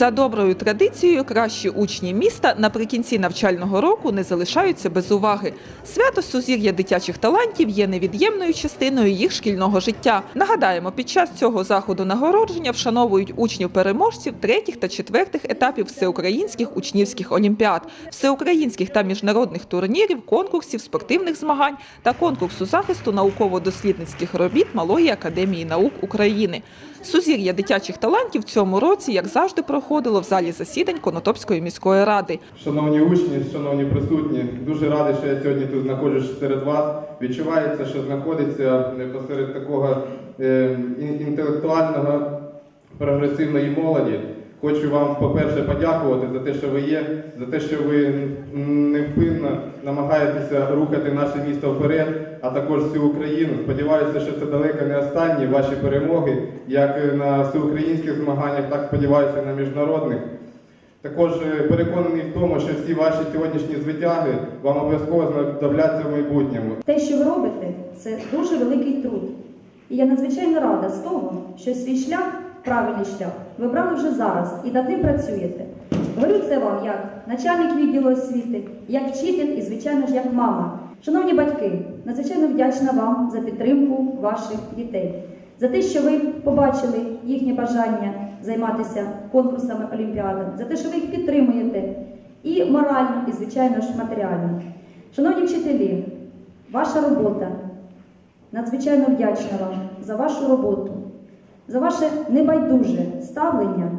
За доброю традицією, кращі учні міста наприкінці навчального року не залишаються без уваги. Свято сузір'я дитячих талантів є невід'ємною частиною їх шкільного життя. Нагадаємо, під час цього заходу нагородження вшановують учнів переможців третіх та четвертих етапів всеукраїнських учнівських олімпіад, всеукраїнських та міжнародних турнірів, конкурсів, спортивних змагань та конкурсу захисту науково-дослідницьких робіт Малої академії наук України. Сузір'я дитячих талантів в цьому році, як завжди, проходило в залі засідань Конотопської міської ради. Шановні учні, шановні присутні, дуже радий, що я сьогодні тут знаходжусь серед вас. Відчувається, що знаходиться посеред такого е, інтелектуального прогресивної молоді. Хочу вам, по-перше, подякувати за те, що ви є, за те, що ви невпинно намагаєтеся рухати наше місто вперед, а також всю Україну. Сподіваюся, що це далеко не останні ваші перемоги, як на всеукраїнських змаганнях, так сподіваюся на міжнародних. Також е, переконаний в тому, що всі ваші сьогоднішні звитяги вам обов'язково знадобляться в майбутньому. Те, що ви робите, це дуже великий труд. І я надзвичайно рада з того, що свій шлях, правильний шлях, ви брали вже зараз і над ним працюєте. Говорю це вам як начальник відділу освіти, як вчитель і, звичайно ж, як мама. Шановні батьки, надзвичайно вдячна вам за підтримку ваших дітей, за те, що ви побачили їхнє бажання займатися конкурсами олімпіадами, за те, що ви їх підтримуєте і морально, і, звичайно ж, матеріально. Шановні вчителі, ваша робота надзвичайно вдячна вам за вашу роботу, за ваше небайдуже ставлення.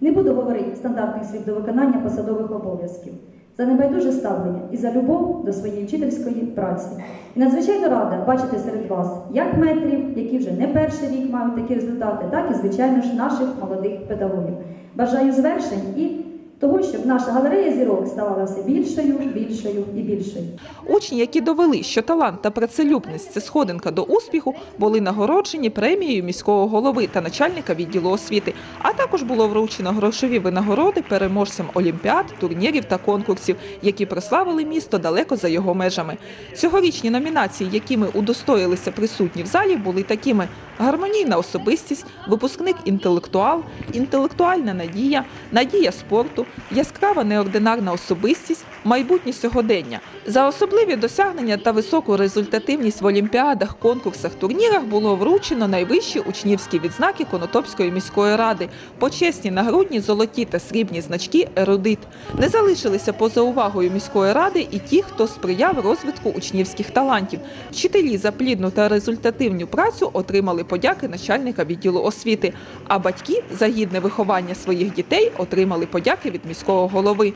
Не буду говорити стандартних слів до виконання посадових обов'язків, за небайдуже ставлення і за любов до своєї вчительської праці. І надзвичайно рада бачити серед вас як метрів, які вже не перший рік мають такі результати, так і, звичайно ж, наших молодих педагогів. Бажаю звершень і того, щоб наша галерея зірок ставала все більшою, більшою і більшою. Учні, які довели, що талант та працелюбність – це сходинка до успіху, були нагороджені премією міського голови та начальника відділу освіти. А також було вручено грошові винагороди переможцям олімпіад, турнірів та конкурсів, які прославили місто далеко за його межами. Цьогорічні номінації, якими удостоїлися присутні в залі, були такими: гармонійна особистість, випускник інтелектуал, інтелектуальна надія, надія спорту, яскрава неординарна особистість, майбутнє сьогодення. За особливі досягнення та високу результативність в олімпіадах, конкурсах, турнірах було вручено найвищі учнівські відзнаки Конотопської міської ради, почесні нагрудні золоті та срібні значки Ерудит. Не залишилися поза увагою міської ради і ті, хто сприяв розвитку учнівських талантів. Вчителі за плідну та результативну працю отримали подяки начальника відділу освіти, а батьки за гідне виховання своїх дітей отримали подяки від міського голови.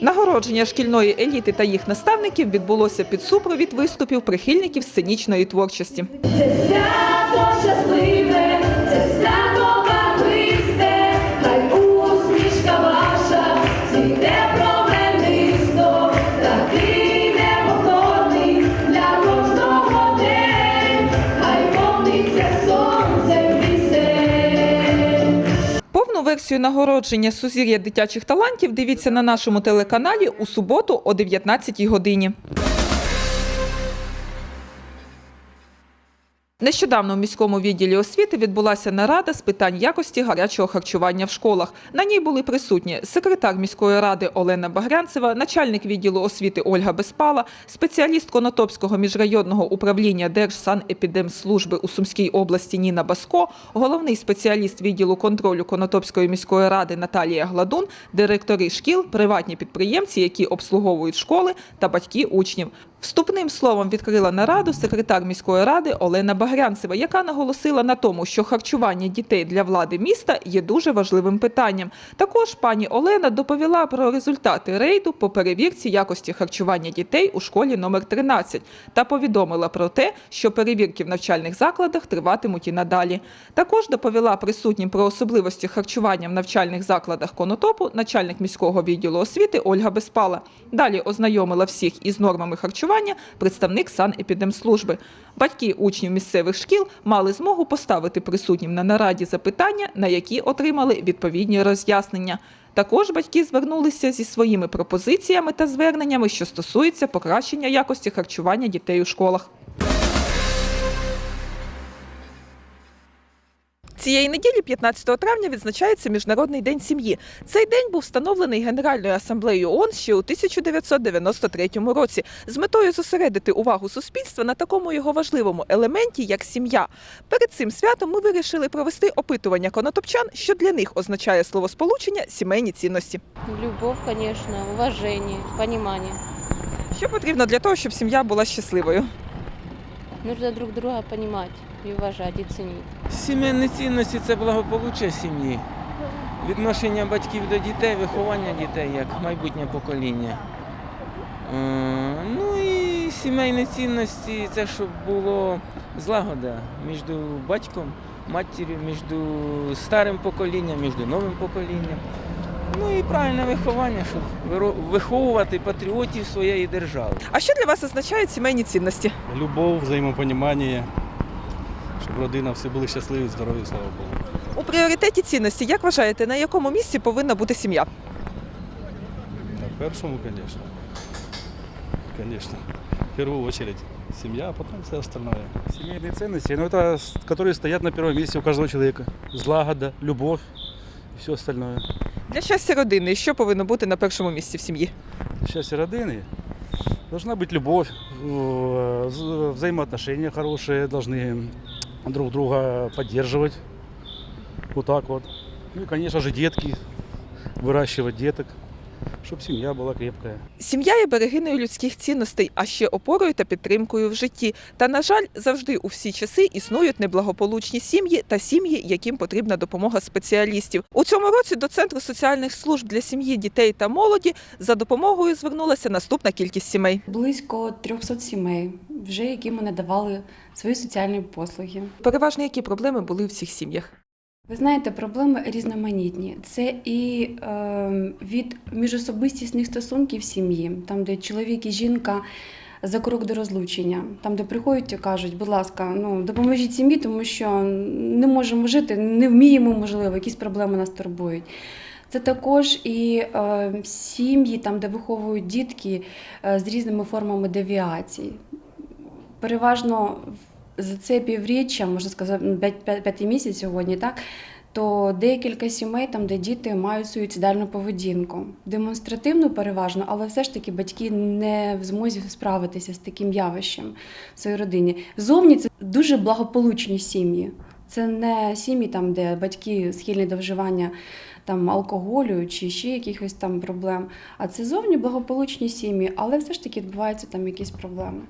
Нагородження шкільної еліти та їх наставників відбулося під супровід виступів прихильників сценічної творчості. Це свято щасливе, Версію нагородження Сузір'я дитячих талантів дивіться на нашому телеканалі у суботу о 19 годині. Нещодавно в міському відділі освіти відбулася нарада з питань якості гарячого харчування в школах. На ній були присутні секретар міської ради Олена Багрянцева, начальник відділу освіти Ольга Безпала, спеціаліст Конотопського міжрайонного управління Держсанепідемслужби у Сумській області Ніна Баско, головний спеціаліст відділу контролю Конотопської міської ради Наталія Гладун, директори шкіл, приватні підприємці, які обслуговують школи та батьки учнів. Вступним словом відкрила нараду секретар міської ради Олена Багрянцева, яка наголосила на тому, що харчування дітей для влади міста є дуже важливим питанням. Також пані Олена доповіла про результати рейду по перевірці якості харчування дітей у школі номер 13 та повідомила про те, що перевірки в навчальних закладах триватимуть і надалі. Також доповіла присутнім про особливості харчування в навчальних закладах Конотопу начальник міського відділу освіти Ольга Безпала. Далі ознайомила всіх із нормами харчування представник санепідемслужби. Батьки учнів місцевих шкіл мали змогу поставити присутнім на нараді запитання, на які отримали відповідні роз'яснення. Також батьки звернулися зі своїми пропозиціями та зверненнями, що стосуються покращення якості харчування дітей у школах. Цієї неділі, 15 травня, відзначається Міжнародний день сім'ї. Цей день був встановлений Генеральною асамблеєю ООН ще у 1993 році з метою зосередити увагу суспільства на такому його важливому елементі, як сім'я. Перед цим святом ми вирішили провести опитування конотопчан, що для них означає словосполучення сімейні цінності. Любовь, конечно, уважение, понимание. Що потрібно для того, щоб сім'я була щасливою? Нужно друг друга понимать и уважать, и ценить. Сімейні цінності це благополуччя сім'ї, відношення батьків до дітей, виховання дітей як майбутнє покоління. Е, Ну і сімейні цінності це щоб було злагода між батьком, матір'ю, між старим поколінням, між новим поколінням. Ну і правильне виховання, щоб виховувати патріотів своєї держави. А що для вас означають сімейні цінності? Любов, взаємопонімання, щоб родина всі були щасливі, здорові, слава Богу. У пріоритеті цінності, як вважаєте, на якому місці повинна бути сім'я? На першому, звісно. Звісно. В первую очередь семья, а потом все остальное. Семейные ценности, ну это, с- которые стоят на первом месте у каждого человека. Злагода, любовь и все остальное. Для щастя родини, що повинно бути на першому місці в сім'ї? Счастье родины. Должна быть любовь, э, вза- взаимоотношения хорошие, должны друг друга поддерживать. Вот так вот. Ну и, конечно же, детки, выращивать деток, чтобы семья была крепкая. Сім'я є берегиною людських цінностей, а ще опорою та підтримкою в житті. Та, на жаль, завжди у всі часи існують неблагополучні сім'ї та сім'ї, яким потрібна допомога спеціалістів. У цьому році до Центру соціальних служб для сім'ї, дітей та молоді за допомогою звернулася наступна кількість сімей. Близько 300 сімей, вже які ми надавали свої соціальні послуги. Переважно які проблеми були в цих сім'ях? Ви знаєте, проблеми різноманітні. Це і е, від міжособистісних стосунків сім'ї, там, де чоловік і жінка за крок до розлучення, там, де приходять і кажуть, будь ласка, ну допоможіть сім'ї, тому що не можемо жити, не вміємо, можливо, якісь проблеми нас турбують. Це також і е, сім'ї, там, де виховують дітки е, з різними формами девіації. Переважно за це півріччя, можна сказати, ну, п'ятий місяць сьогодні, так? То декілька сімей, там, де діти мають суїцидальну поведінку, демонстративну переважно, але все ж таки батьки не в змозі справитися з таким явищем в своїй родині. Зовні це дуже благополучні сім'ї. Це не сім'ї, там, де батьки схильні до вживання там, алкоголю чи ще якихось там проблем. А це зовні благополучні сім'ї, але все ж таки відбуваються там якісь проблеми.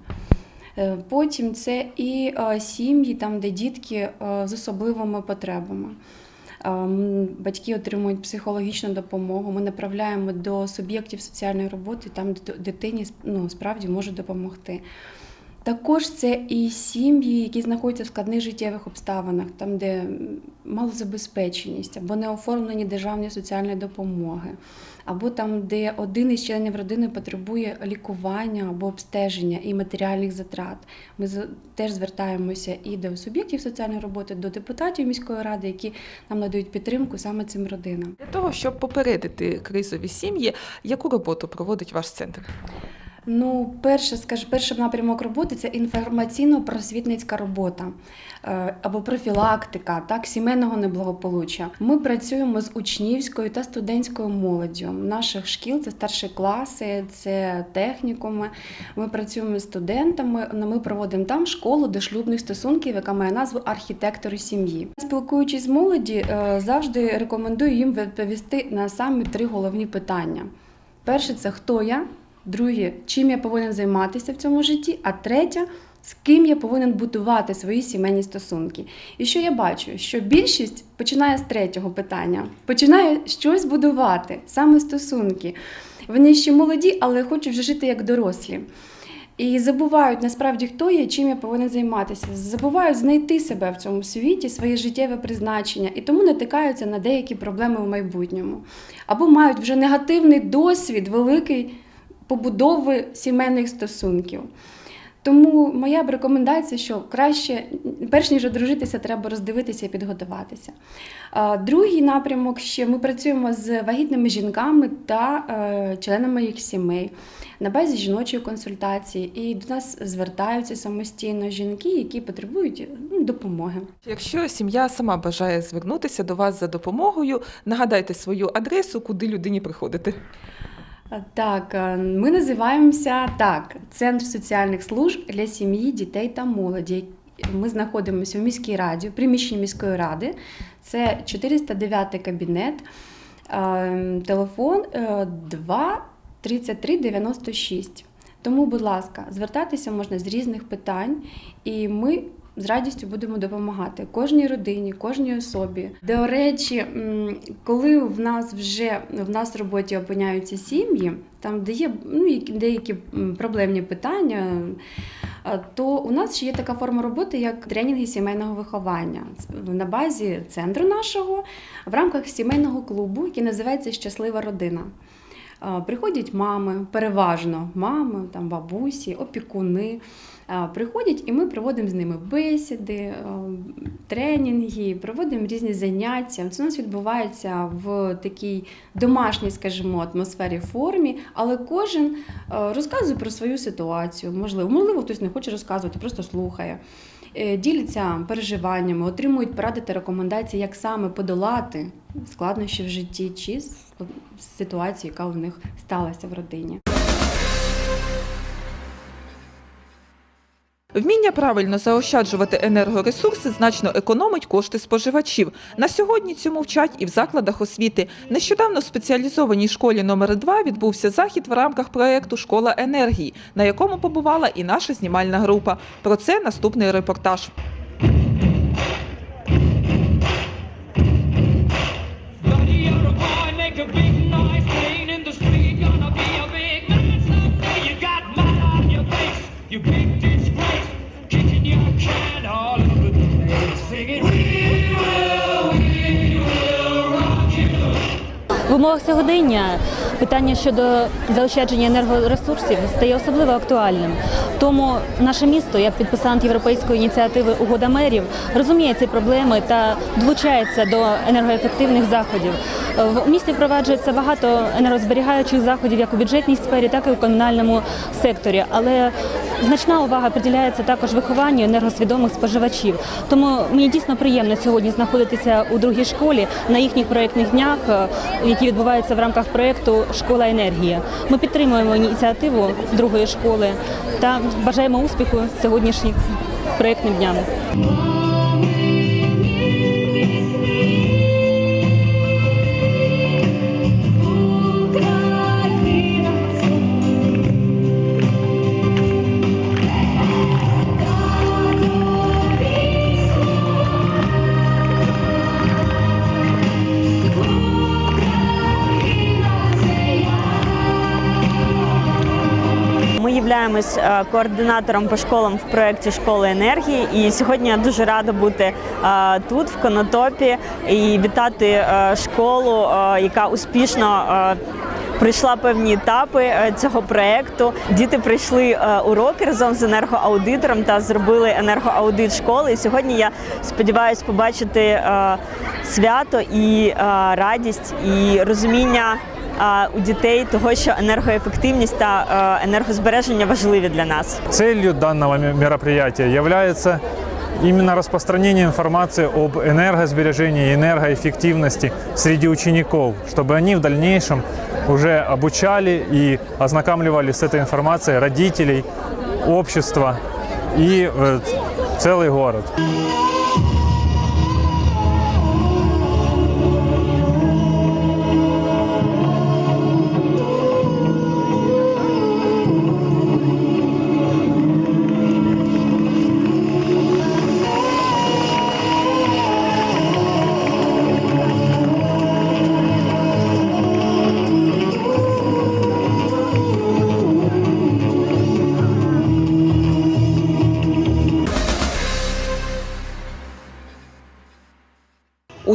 Е, Потім це і е, сім'ї, там, де дітки е, з особливими потребами. Батьки отримують психологічну допомогу. Ми направляємо до суб'єктів соціальної роботи, там де дитині ну, справді можуть допомогти. Також це і сім'ї, які знаходяться в складних життєвих обставинах, там, де малозабезпеченість або не оформлені державні соціальні допомоги, або там, де один із членів родини потребує лікування або обстеження і матеріальних затрат. Ми теж звертаємося і до суб'єктів соціальної роботи, до депутатів міської ради, які нам надають підтримку саме цим родинам. Для того, щоб попередити кризові сім'ї, яку роботу проводить ваш центр? Ну, перше, скажу, перший напрямок роботи це інформаційно-просвітницька робота е, або профілактика так, сімейного неблагополуччя. Ми працюємо з учнівською та студентською молоддю наших шкіл. Це старші класи, це технікуми. Ми працюємо з студентами. ну, Ми проводимо там школу дошлюбних стосунків, яка має назву архітектори сім'ї. Спілкуючись з молоді, е, завжди рекомендую їм відповісти на самі три головні питання. Перше це хто я. Друге, чим я повинен займатися в цьому житті, а третє, з ким я повинен будувати свої сімейні стосунки. І що я бачу, що більшість починає з третього питання, починає щось будувати, саме стосунки. Вони ще молоді, але хочуть вже жити як дорослі. І забувають насправді, хто є, чим я повинен займатися. Забувають знайти себе в цьому світі, своє життєве призначення, і тому натикаються на деякі проблеми в майбутньому. Або мають вже негативний досвід великий побудови сімейних стосунків. Тому моя б рекомендація, що краще, перш ніж одружитися, треба роздивитися і підготуватися. Другий напрямок ще ми працюємо з вагітними жінками та е, членами їх сімей на базі жіночої консультації. І до нас звертаються самостійно жінки, які потребують ну, допомоги. Якщо сім'я сама бажає звернутися до вас за допомогою, нагадайте свою адресу, куди людині приходити. Так, е, ми називаємося так: Центр соціальних служб для сім'ї, дітей та молоді. Ми знаходимося в міській раді, в приміщенні міської ради. Це 409 кабінет, е, телефон е, 2 33 96. Тому, будь ласка, звертатися можна з різних питань, і ми з радістю будемо допомагати кожній родині, кожній особі. До речі, коли в нас вже в нас в роботі опиняються сім'ї, там де є ну, деякі проблемні питання, то у нас ще є така форма роботи, як тренінги сімейного виховання на базі центру нашого в рамках сімейного клубу, який називається Щаслива родина. Приходять мами, переважно мами, там бабусі, опікуни. Приходять, і ми проводимо з ними бесіди, тренінги, проводимо різні заняття. Це у нас відбувається в такій домашній, скажімо, атмосфері формі, але кожен розказує про свою ситуацію. Можливо, можливо, хтось не хоче розказувати, просто слухає. Е, Діляться переживаннями, отримують поради та рекомендації, як саме подолати складнощі в житті чи с- ситуацію, яка у них сталася в родині. Вміння правильно заощаджувати енергоресурси значно економить кошти споживачів. На сьогодні цьому вчать і в закладах освіти. Нещодавно в спеціалізованій школі номер 2 відбувся захід в рамках проекту Школа енергії, на якому побувала і наша знімальна група. Про це наступний репортаж. Умовах сьогодення питання щодо заощадження енергоресурсів стає особливо актуальним. Тому наше місто, як підписант європейської ініціативи Угода мерів, розуміє ці проблеми та долучається до енергоефективних заходів. В місті впроваджується багато енергозберігаючих заходів як у бюджетній сфері, так і у комунальному секторі. Але значна увага приділяється також вихованню енергосвідомих споживачів. Тому мені дійсно приємно сьогодні знаходитися у другій школі на їхніх проєктних днях, е, які відбуваються в рамках проєкту Школа енергія. Ми підтримуємо ініціативу другої школи та бажаємо успіху сьогоднішнім проєктним дням. Ми е, координатором по школам в проєкті Школи енергії. І сьогодні я дуже рада бути е, тут, в Конотопі, і вітати е, школу, яка успішно. Пройшла певні етапи цього проєкту. Діти пройшли е, уроки разом з енергоаудитором та зробили енергоаудит школи. І сьогодні я сподіваюся побачити свято і радість, і розуміння у дітей того, що енергоефективність та е, енергозбереження важливі для нас. Целью данного ме- мероприятия является именно распространение информации об энергосбережении и энергоэффективности среди учеников, чтобы они в дальнейшем уже обучали и ознакомливали с этой информацией родителей, общества и э, целый город.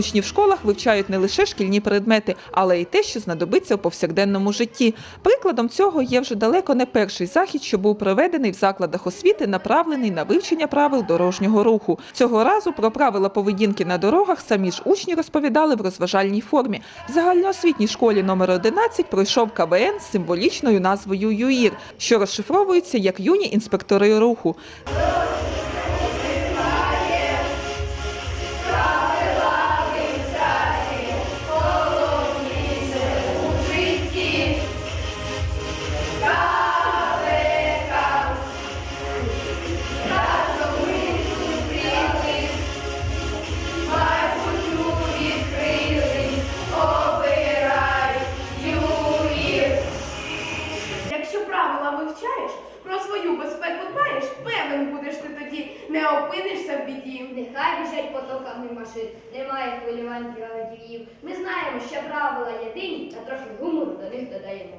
Учні в школах вивчають не лише шкільні предмети, але й те, що знадобиться у повсякденному житті. Прикладом цього є вже далеко не перший захід, що був проведений в закладах освіти, направлений на вивчення правил дорожнього руху. Цього разу про правила поведінки на дорогах самі ж учні розповідали в розважальній формі. В загальноосвітній школі номер 11 пройшов КВН з символічною назвою ЮІР, що розшифровується як юні інспектори руху. мовчаєш, про свою безпеку дбаєш, певен будеш ти тоді, не опинишся в біді. Нехай біжать потоками машин, немає хвилювань діалогів. Ми знаємо, що правила єдині, а трохи гумору до них додаємо.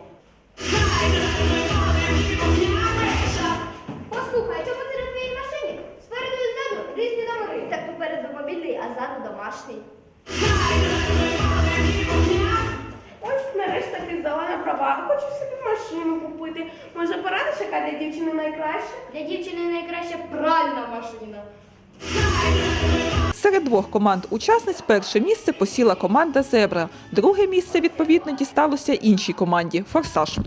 Послухай, чому серед твоєї машині? Спереду і ззаду різні номери. Так попереду мобільний, а ззаду домашній. Ось нарешті таки здала на права. Хочу собі машину купити. Може, порадиш, яка для дівчини найкраща? Для дівчини найкраща пральна машина. Серед двох команд учасниць перше місце посіла команда Зебра. Друге місце відповідно дісталося іншій команді Форсаж.